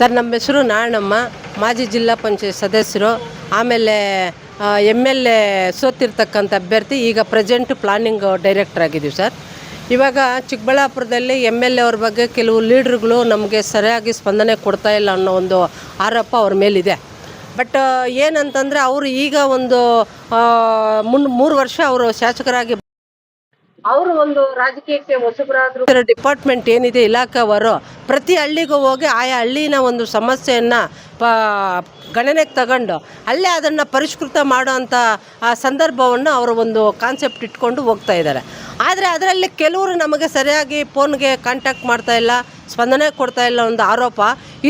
Sir, ನಮ್ಮ ಹೆಸರು ನಾರಾಯಣಮ್ಮ ಮಾಜಿ ಜಿಲ್ಲಾ ಪಂಚಾಯತ್ ಸದಸ್ಯರು. ಆಮೇಲೆ ಎಂ ಎಲ್ ಎ ಸೋತಿರ್ತಕ್ಕಂಥ ಅಭ್ಯರ್ಥಿ, ಈಗ ಪ್ರೆಸೆಂಟ್ ಪ್ಲಾನಿಂಗ್ ಡೈರೆಕ್ಟರ್ ಆಗಿದ್ದೀವಿ ಸರ್. ಇವಾಗ ಚಿಕ್ಕಬಳ್ಳಾಪುರದಲ್ಲಿ ಎಂ ಎಲ್ ಎ ಅವ್ರ ಬಗ್ಗೆ ಕೆಲವು ಲೀಡ್ರುಗಳು ನಮಗೆ ಸರಿಯಾಗಿ ಸ್ಪಂದನೆ ಕೊಡ್ತಾ ಇಲ್ಲ ಅನ್ನೋ ಒಂದು ಆರೋಪ ಅವ್ರ ಮೇಲಿದೆ. ಬಟ್ ಏನಂತಂದರೆ ಅವರು ಈಗ ಒಂದು ಮುನ್, ಮೂರು ವರ್ಷ ಅವರು ಶಾಸಕರಾಗಿ ಅವರು ಒಂದು ರಾಜಕೀಯಕ್ಕೆ ಹೊಸಬರಾದ್ರು ಡಿಪಾರ್ಟ್ಮೆಂಟ್ ಏನಿದೆ ಇಲಾಖೆಯವರು ಪ್ರತಿ ಹಳ್ಳಿಗೂ ಹೋಗಿ ಆಯಾ ಹಳ್ಳಿನ ಒಂದು ಸಮಸ್ಯೆಯನ್ನು ಪ, ಗಣನೆಗೆ ತಗೊಂಡು ಅಲ್ಲೇ ಅದನ್ನು ಪರಿಷ್ಕೃತ ಮಾಡೋವಂಥ ಆ ಸಂದರ್ಭವನ್ನು ಅವರು ಒಂದು ಕಾನ್ಸೆಪ್ಟ್ ಇಟ್ಕೊಂಡು ಹೋಗ್ತಾ ಇದ್ದಾರೆ. ಆದರೆ ಅದರಲ್ಲಿ ಕೆಲವರು ನಮಗೆ ಸರಿಯಾಗಿ ಫೋನ್ಗೆ ಕಾಂಟ್ಯಾಕ್ಟ್ ಮಾಡ್ತಾ ಇಲ್ಲ, ಸ್ಪಂದನೆ ಕೊಡ್ತಾ ಇಲ್ಲ ಒಂದು ಆರೋಪ.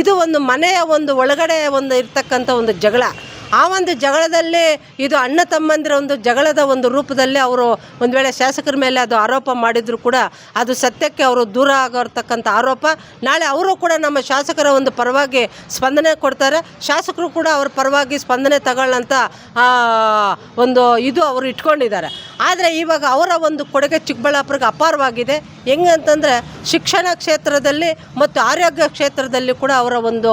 ಇದು ಒಂದು ಮನೆಯ ಒಂದು ಒಳಗಡೆ ಒಂದು ಇರ್ತಕ್ಕಂಥ ಒಂದು ಜಗಳ. ಆ ಒಂದು ಜಗಳದಲ್ಲಿ ಇದು ಅಣ್ಣ ತಮ್ಮಂದಿರ ಒಂದು ಜಗಳದ ಒಂದು ರೂಪದಲ್ಲಿ ಅವರು ಒಂದು ವೇಳೆ ಶಾಸಕರ ಮೇಲೆ ಅದು ಆರೋಪ ಮಾಡಿದ್ರು ಕೂಡ ಅದು ಸತ್ಯಕ್ಕೆ ಅವರು ದೂರ ಆಗಿರ್ತಕ್ಕಂಥ ಆರೋಪ. ನಾಳೆ ಅವರು ಕೂಡ ನಮ್ಮ ಶಾಸಕರ ಒಂದು ಪರವಾಗಿ ಸ್ಪಂದನೆ ಕೊಡ್ತಾರೆ. ಶಾಸಕರು ಕೂಡ ಅವ್ರ ಪರವಾಗಿ ಸ್ಪಂದನೆ ತಗೊಳ್ಳಂತ ಆ, ಒಂದು ಇದು ಅವರು ಇಟ್ಕೊಂಡಿದ್ದಾರೆ. ಆದರೆ ಇವಾಗ ಅವರ ಒಂದು ಕೊಡುಗೆ ಚಿಕ್ಕಬಳ್ಳಾಪುರಕ್ಕೆ ಅಪಾರವಾಗಿದೆ. ಹೆಂಗಂತಂದರೆ ಶಿಕ್ಷಣ ಕ್ಷೇತ್ರದಲ್ಲಿ ಮತ್ತು ಆರೋಗ್ಯ ಕ್ಷೇತ್ರದಲ್ಲಿ ಕೂಡ ಅವರ ಒಂದು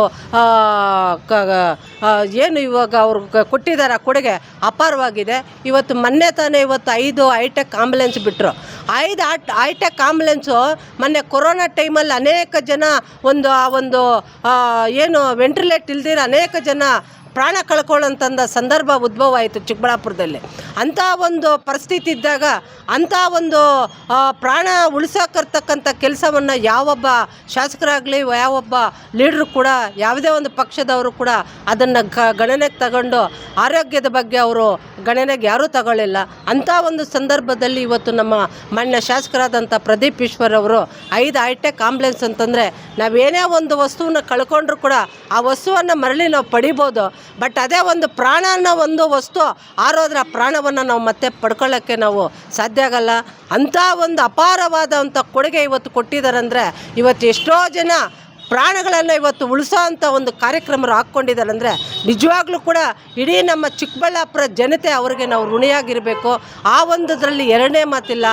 ಏನು ಇವಾಗ ಅವರು ಕೊಟ್ಟಿದ್ದಾರೆ ಆ ಕೊಡುಗೆ ಅಪಾರವಾಗಿದೆ. ಇವತ್ತು ಮೊನ್ನೆ ತಾನೇ ಇವತ್ತು ಐದು ಹೈಟೆಕ್ ಆಂಬುಲೆನ್ಸ್ ಬಿಟ್ಟರು ಐದು ಆಟ್ ಹೈಟೆಕ್ ಆಂಬುಲೆನ್ಸು ಮೊನ್ನೆ ಕೊರೋನಾ ಟೈಮಲ್ಲಿ ಅನೇಕ ಜನ ಒಂದು ಆ ಒಂದು ಏನು ವೆಂಟಿಲೇಟ್ ಇಲ್ದಿರ ಅನೇಕ ಜನ ಪ್ರಾಣ ಕಳ್ಕೊಳ್ಳೋಂಥ ಸಂದರ್ಭ ಉದ್ಭವ ಆಯಿತು ಚಿಕ್ಕಬಳ್ಳಾಪುರದಲ್ಲಿ. ಅಂಥ ಒಂದು ಪರಿಸ್ಥಿತಿ ಇದ್ದಾಗ ಅಂಥ ಒಂದು ಪ್ರಾಣ ಉಳಿಸೋಕರ್ತಕ್ಕಂಥ ಕೆಲಸವನ್ನು ಯಾವೊಬ್ಬ ಶಾಸಕರಾಗಲಿ, ಯಾವೊಬ್ಬ ಲೀಡ್ರು ಕೂಡ, ಯಾವುದೇ ಒಂದು ಪಕ್ಷದವರು ಕೂಡ ಅದನ್ನು ಗ, ಗಣನೆಗೆ ತಗೊಂಡು ಆರೋಗ್ಯದ ಬಗ್ಗೆ ಅವರು ಗಣನೆಗೆ ಯಾರೂ ತಗೊಳ್ಳಿಲ್ಲ. ಅಂಥ ಒಂದು ಸಂದರ್ಭದಲ್ಲಿ ಇವತ್ತು ನಮ್ಮ ಮಾನ್ಯ ಶಾಸಕರಾದಂಥ ಪ್ರದೀಪ್ ಈಶ್ವರ್ ಅವರು ಐದು ಹೈಟೆಕ್ ಆಂಬ್ಯುಲೆನ್ಸ್ ಅಂತಂದರೆ ನಾವೇನೇ ಒಂದು ವಸ್ತುವನ್ನು ಕಳ್ಕೊಂಡ್ರೂ ಕೂಡ ಆ ವಸ್ತುವನ್ನು ಮರಳಿ ನಾವು ಪಡಿಬೋದು. ಬಟ್ ಅದೇ ಒಂದು ಪ್ರಾಣ ಅನ್ನೋ ಒಂದು ವಸ್ತು ಆರೋದ್ರ ಪ್ರಾಣವನ್ನು ನಾವು ಮತ್ತೆ ಪಡ್ಕೊಳ್ಳೋಕ್ಕೆ ನಾವು ಸಾಧ್ಯ ಆಗಲ್ಲ. ಅಂಥ ಒಂದು ಅಪಾರವಾದಂಥ ಕೊಡುಗೆ ಇವತ್ತು ಕೊಟ್ಟಿದ್ದಾರೆ ಅಂದರೆ ಇವತ್ತು ಎಷ್ಟೋ ಜನ ಪ್ರಾಣಗಳನ್ನು ಇವತ್ತು ಉಳಿಸೋ ಅಂಥ ಒಂದು ಕಾರ್ಯಕ್ರಮರು ಹಾಕ್ಕೊಂಡಿದ್ದಾರೆ ಅಂದರೆ ನಿಜವಾಗ್ಲೂ ಕೂಡ ಇಡೀ ನಮ್ಮ ಚಿಕ್ಕಬಳ್ಳಾಪುರ ಜನತೆ ಅವರಿಗೆ ನಾವು ಋಣಿಯಾಗಿರಬೇಕು. ಆ ಒಂದರಲ್ಲಿ ಎರಡನೇ ಮಾತಿಲ್ಲ.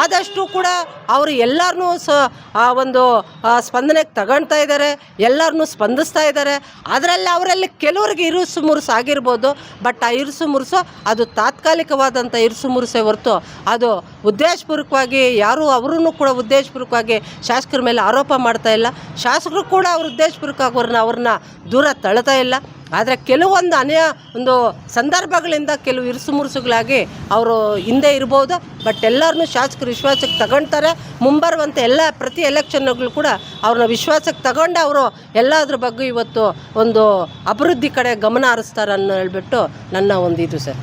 ಆದಷ್ಟು ಕೂಡ ಅವರು ಎಲ್ಲರನ್ನೂ ಸ, ಆ, ಒಂದು ಸ್ಪಂದನೆಗೆ ತಗೊಳ್ತಾ ಇದ್ದಾರೆ ಎಲ್ಲರನ್ನೂ ಸ್ಪಂದಿಸ್ತಾ ಇದ್ದಾರೆ ಅದರಲ್ಲಿ ಅವರಲ್ಲಿ ಕೆಲವರಿಗೆ ಇರುಸು ಮುರುಸು ಆಗಿರ್ಬೋದು, ಬಟ್ ಆ ಇರುಸು ಮುರುಸು ಅದು ತಾತ್ಕಾಲಿಕವಾದಂಥ ಇರುಸು ಮುರುಸೆ ಹೊರತು ಅದು ಉದ್ದೇಶಪೂರ್ವಕವಾಗಿ ಯಾರೂ ಅವರೂ ಕೂಡ ಉದ್ದೇಶಪೂರ್ವಕವಾಗಿ ಶಾಸಕರ ಮೇಲೆ ಆರೋಪ ಮಾಡ್ತಾ ಇಲ್ಲ. ಶಾಸಕರು ಕೂಡ ಅವ್ರ ಉದ್ದೇಶಪೂರ್ವಕವಾಗಿ ಅವ್ರನ್ನ ಅವ್ರನ್ನ ದೂರ ತಳ್ತಾ ಇಲ್ಲ. ಆದರೆ ಕೆಲವೊಂದು ಅನ್ಯ ಒಂದು ಸಂದರ್ಭಗಳಿಂದ ಕೆಲವು ಇರುಸು ಮುರುಸುಗಳಾಗಿ ಅವರು ಹಿಂದೆ ಇರ್ಬೋದು ಬಟ್ ಎಲ್ಲರನ್ನೂ ಶಾಸಕರು ವಿಶ್ವಾಸಕ್ಕೆ ತಗೊಳ್ತಾರೆ ಮುಂಬರುವಂಥ ಎಲ್ಲ ಪ್ರತಿ ಎಲೆಕ್ಷನ್ಗಳು ಕೂಡ ಅವ್ರನ್ನ ವಿಶ್ವಾಸಕ್ಕೆ ತಗೊಂಡು ಅವರು ಎಲ್ಲದ್ರ ಬಗ್ಗೆ ಇವತ್ತು ಒಂದು ಅಭಿವೃದ್ಧಿ ಕಡೆ ಗಮನ ಹರಿಸ್ತಾರೆ ಅನ್ನೋ ಹೇಳ್ಬಿಟ್ಟು ನನ್ನ ಒಂದು ಇದು ಸರ್.